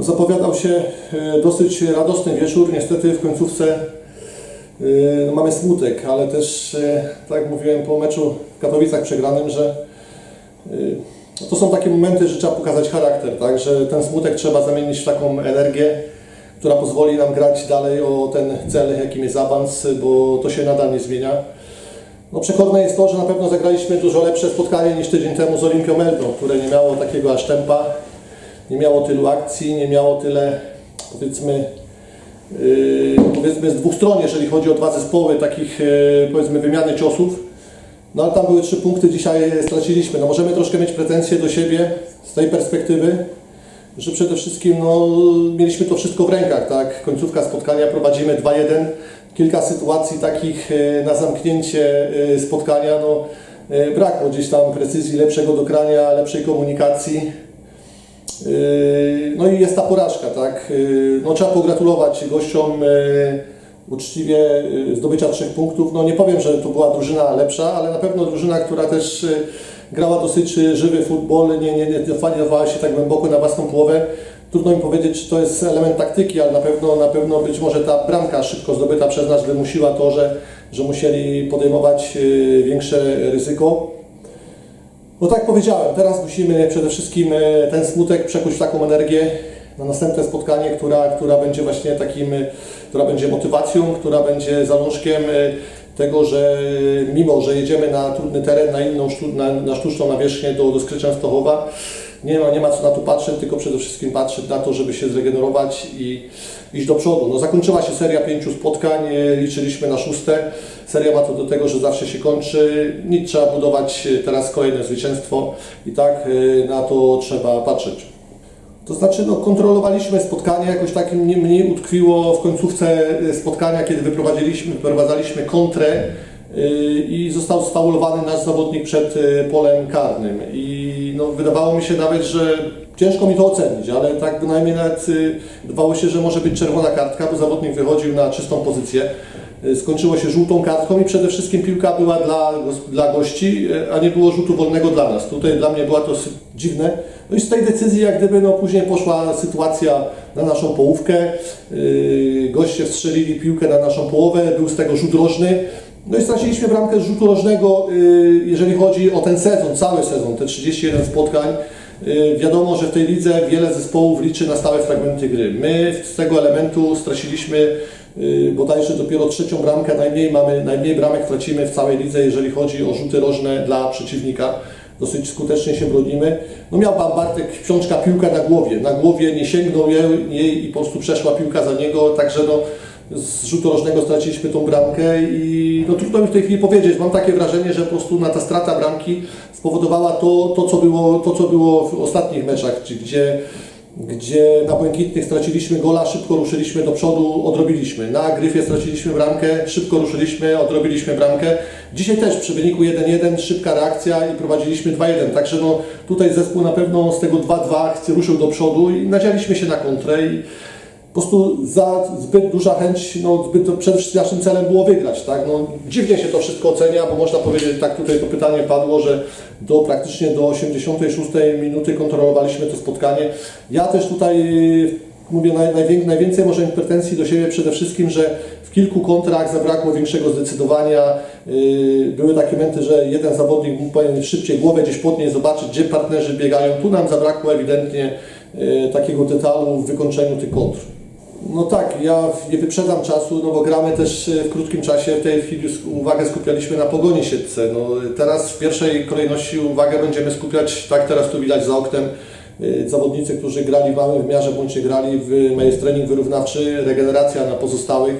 Zapowiadał się e, dosyć radosny wieczór. Niestety w końcówce e, no, mamy smutek, ale też, e, tak jak mówiłem po meczu w Katowicach przegranym, że no, to są takie momenty, że trzeba pokazać charakter, tak? że ten smutek trzeba zamienić w taką energię, która pozwoli nam grać dalej o ten cel, jakim jest awans, bo to się nadal nie zmienia. No przekonne jest to, że na pewno zagraliśmy dużo lepsze spotkanie niż tydzień temu z Olimpią Meldą, które nie miało takiego aż tempa, nie miało tylu akcji, nie miało tyle powiedzmy, yy, powiedzmy z dwóch stron, jeżeli chodzi o dwa zespoły, takich yy, powiedzmy wymiany ciosów. No ale tam były trzy punkty, dzisiaj straciliśmy. No możemy troszkę mieć pretensje do siebie z tej perspektywy, że przede wszystkim no, mieliśmy to wszystko w rękach, tak? Końcówka spotkania prowadzimy 2-1. Kilka sytuacji takich e, na zamknięcie e, spotkania, no, e, brakło gdzieś tam precyzji, lepszego dogrania, lepszej komunikacji. Yy, No i jest ta porażka, tak? Yy, No trzeba pogratulować gościom yy, uczciwie zdobycia trzech punktów. No nie powiem, że to była drużyna lepsza, ale na pewno drużyna, która też grała dosyć żywy futbol, nie, nie, nie definiowała się tak głęboko na własną połowę. Trudno mi powiedzieć, czy to jest element taktyki, ale na pewno, na pewno być może ta bramka szybko zdobyta przez nas wymusiła to, że, że musieli podejmować większe ryzyko. No tak jak powiedziałem, teraz musimy przede wszystkim e, ten smutek przekuć w taką energię na następne spotkanie, która, która będzie właśnie takim, e, która będzie motywacją, która będzie zalążkiem e, tego, że mimo, że jedziemy na trudny teren, na inną na, na sztuczną nawierzchnię do, do Skry Częstochowa, nie ma, nie ma co na to patrzeć, tylko przede wszystkim patrzeć na to, żeby się zregenerować i iść do przodu. No, zakończyła się seria pięciu spotkań, e, liczyliśmy na szóste. Seria ma to do tego, że zawsze się kończy. Nic trzeba budować e, teraz kolejne zwycięstwo i tak e, na to trzeba patrzeć. To znaczy, no, kontrolowaliśmy spotkanie, jakoś tak mnie, mnie utkwiło w końcówce spotkania, kiedy wyprowadziliśmy, wyprowadzaliśmy kontrę i został sfaulowany nasz zawodnik przed e, polem karnym. I no, wydawało mi się nawet, że ciężko mi to ocenić, ale tak bynajmniej nawet yy, wydawało się, że może być czerwona kartka, bo zawodnik wychodził na czystą pozycję. Yy, Skończyło się żółtą kartką i przede wszystkim piłka była dla, dla gości, yy, a nie było rzutu wolnego dla nas. Tutaj dla mnie była to dziwne. No i z tej decyzji jak gdyby no, później poszła sytuacja na naszą połówkę. Yy, goście wstrzelili piłkę na naszą połowę, był z tego rzut rożny. No i straciliśmy bramkę z rzutu rożnego, yy, jeżeli chodzi o ten sezon, cały sezon, te 31 spotkań. Yy, Wiadomo, że w tej lidze wiele zespołów liczy na stałe fragmenty gry. My z tego elementu straciliśmy yy, bodajże dopiero trzecią bramkę, najmniej mamy, najmniej bramek tracimy w całej lidze, jeżeli chodzi o rzuty rożne dla przeciwnika. Dosyć skutecznie się bronimy. No miał pan Bartek Książka piłkę na głowie. Na głowie nie sięgnął jej i po prostu przeszła piłka za niego, także no z rzutu rożnego straciliśmy tą bramkę i no trudno mi w tej chwili powiedzieć. Mam takie wrażenie, że po prostu na ta strata bramki spowodowała to, to, co, było, to co było w ostatnich meczach, gdzie, gdzie na Błękitnych straciliśmy gola, szybko ruszyliśmy do przodu, odrobiliśmy. Na Gryfie straciliśmy bramkę, szybko ruszyliśmy, odrobiliśmy bramkę. Dzisiaj też przy wyniku 1-1 szybka reakcja i prowadziliśmy 2-1. Także no, tutaj zespół na pewno z tego 2-2 chce- ruszył do przodu i nadzialiśmy się na kontrę i po prostu za zbyt duża chęć, no zbyt, przede wszystkim naszym celem było wygrać, tak? No, dziwnie się to wszystko ocenia, bo można powiedzieć, tak tutaj to pytanie padło, że do praktycznie do 86 minuty kontrolowaliśmy to spotkanie. Ja też tutaj mówię naj, najwię, najwięcej może pretensji do siebie przede wszystkim, że w kilku kontrach zabrakło większego zdecydowania. Yy, były takie momenty, że jeden zawodnik mógł szybciej głowę gdzieś podnieść, zobaczyć gdzie partnerzy biegają. Tu nam zabrakło ewidentnie yy, takiego detalu w wykończeniu tych kontr. No tak, ja nie wyprzedzam czasu, no bo gramy też e, w krótkim czasie. W tej chwili uwagę skupialiśmy na pogoni siedce. No, teraz w pierwszej kolejności uwagę będziemy skupiać, tak teraz tu widać za oknem, e, zawodnicy, którzy grali w małym wymiarze, bądź grali w jest trening wyrównawczy, regeneracja na pozostałych.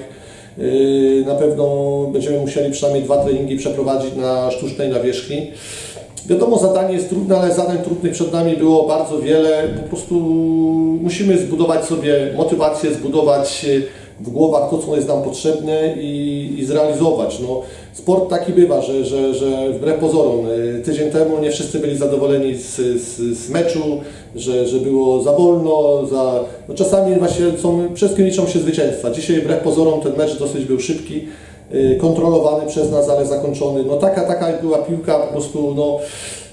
E, Na pewno będziemy musieli przynajmniej dwa treningi przeprowadzić na sztucznej nawierzchni. Wiadomo, zadanie jest trudne, ale zadań trudnych przed nami było bardzo wiele. Po prostu musimy zbudować sobie motywację, zbudować e, w głowach to, co jest nam potrzebne i, i zrealizować. No, sport taki bywa, że, że, że wbrew pozorom, e, tydzień temu nie wszyscy byli zadowoleni z, z, z meczu, że, że było za wolno, za, no czasami właśnie są, wszystkim liczą się zwycięstwa. Dzisiaj wbrew pozorom ten mecz dosyć był szybki. Y, kontrolowany przez nas, ale zakończony. No taka, taka była piłka, po prostu no,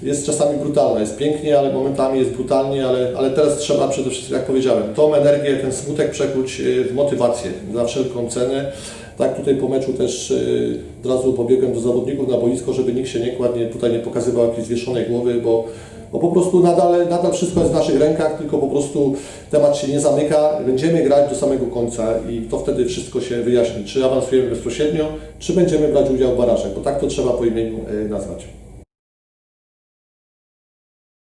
jest czasami brutalna. Jest pięknie, ale momentami jest brutalnie, ale, ale teraz trzeba przede wszystkim, jak powiedziałem, tą energię, ten smutek przekuć y, w motywację za wszelką cenę. Tak tutaj po meczu też y, od razu pobiegłem do zawodników na boisko, żeby nikt się nie kładł, nie, tutaj nie pokazywał jakiejś zwieszonej głowy, bo, bo po prostu nadal, nadal wszystko jest w naszych rękach, tylko po prostu temat się nie zamyka. Będziemy grać do samego końca i to wtedy wszystko się wyjaśni, czy awansujemy bezpośrednio, czy będziemy brać udział w barażach, bo tak to trzeba po imieniu y, nazwać.